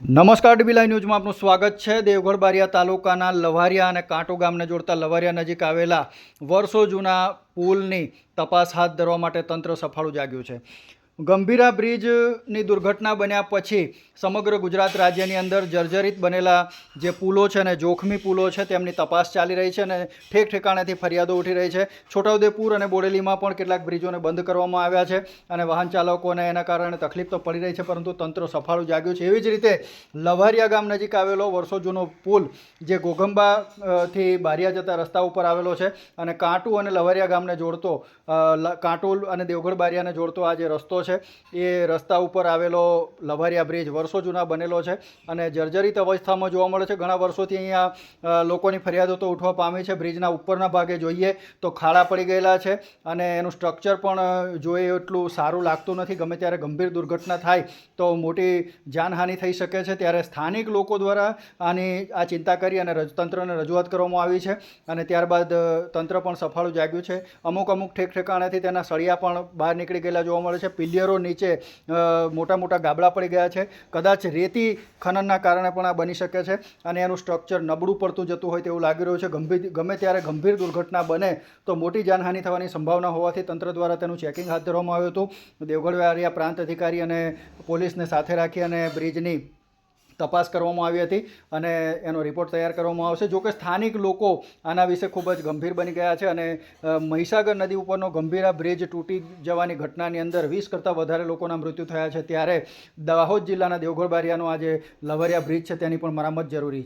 નમસ્કાર ડીબીલાઈ ન્યૂઝમાં આપનું સ્વાગત છે. દેવગઢ બારિયા તાલુકાના લવારિયા અને કાંટો ગામને જોડતા લવારિયા નજીક આવેલા વર્ષો જૂના પુલની તપાસ હાથ ધરવા માટે તંત્ર સફાળું જાગ્યું છે. ગંભીરા બ્રિજની દુર્ઘટના બન્યા પછી સમગ્ર ગુજરાત રાજ્યની અંદર જર્જરિત બનેલા જે પુલો છે અને જોખમી પુલો છે તેમની તપાસ ચાલી રહી છે અને ઠેક ઠેકાણેથી ફરિયાદો ઉઠી રહી છે. છોટાઉદેપુર અને બોડેલીમાં પણ કેટલાક બ્રિજોને બંધ કરવામાં આવ્યા છે અને વાહન ચાલકોને એના કારણે તકલીફ તો પડી રહી છે પરંતુ તંત્ર સફાળું જાગ્યું છે. એવી જ રીતે લવારિયા ગામ નજીક આવેલો વર્ષો જૂનો પુલ જે ગોગંબાથી બારિયા જતા રસ્તા ઉપર આવેલો છે અને કાંટુ અને લવારિયા ગામને જોડતો અ, લ- કાંટુ અને દેવગઢ બારિયાને જોડતો આ જે રસ્તો છે. એ રસ્તા ઉપર આવેલો લવારિયા બ્રિજ વર્ષો જૂના બનેલો છે અને જર્જરિત અવસ્થામાં જોવા મળે છે. ઘણા વર્ષોથી અહીંયા લોકોની ફરિયાદો તો ઉઠવા પામી છે. બ્રિજના ઉપરના ભાગે જોઈએ તો ખાડા પડી ગયેલા છે અને એનું સ્ટ્રક્ચર પણ જોઈએ એટલું સારું લાગતું નથી. ગમે ત્યારે ગંભીર દુર્ઘટના થાય તો મોટી જાનહાનિ થઈ શકે છે. ત્યારે સ્થાનિક લોકો દ્વારા આની, આ ચિંતા કરી અને તંત્રને રજૂઆત કરવામાં આવી છે અને ત્યારબાદ તંત્ર પણ સફાળું જાગ્યું છે. અમુક અમુક ઠેક ઠેકાણેથી તેના સળિયા પણ બહાર નીકળી ગયેલા જોવા મળે છે. પિલિયરો નીચે મોટા મોટા ગાબડા પડી ગયા છે. કદાચ રેતી ખનનના કારણે પણ આ બની શકે છે અને એનું સ્ટ્રક્ચર નબળું પડતું જતું હોય તેવું લાગી રહ્યું છે. ગંભીર, ગમે ત્યારે ગંભીર દુર્ઘટના બને તો મોટી જાનહાનિ થવાની સંભાવના હોવાથી તંત્ર દ્વારા તેનું ચેકિંગ હાથ ધરવામાં આવ્યું હતું. દેવગઢ વારિયા પ્રાંત અધિકારી અને પોલીસને સાથે રાખી અને બ્રિજની તપાસ કરવામાં આવી હતી અને એનો રિપોર્ટ તૈયાર કરવામાં આવશે. જોકે સ્થાનિક લોકો આના વિશે ખૂબ જ ગંભીર બની ગયા છે અને મહીસાગર નદી ઉપરનો ગંભીરા બ્રિજ તૂટી જવાની ઘટનાની અંદર વીસ કરતાં વધારે લોકોના મૃત્યુ થયા છે. ત્યારે દાહોદ જિલ્લાના દેવગઢ બારિયાનો આ જે લવરિયા બ્રિજ છે, તેની પણ મરામત જરૂરી છે.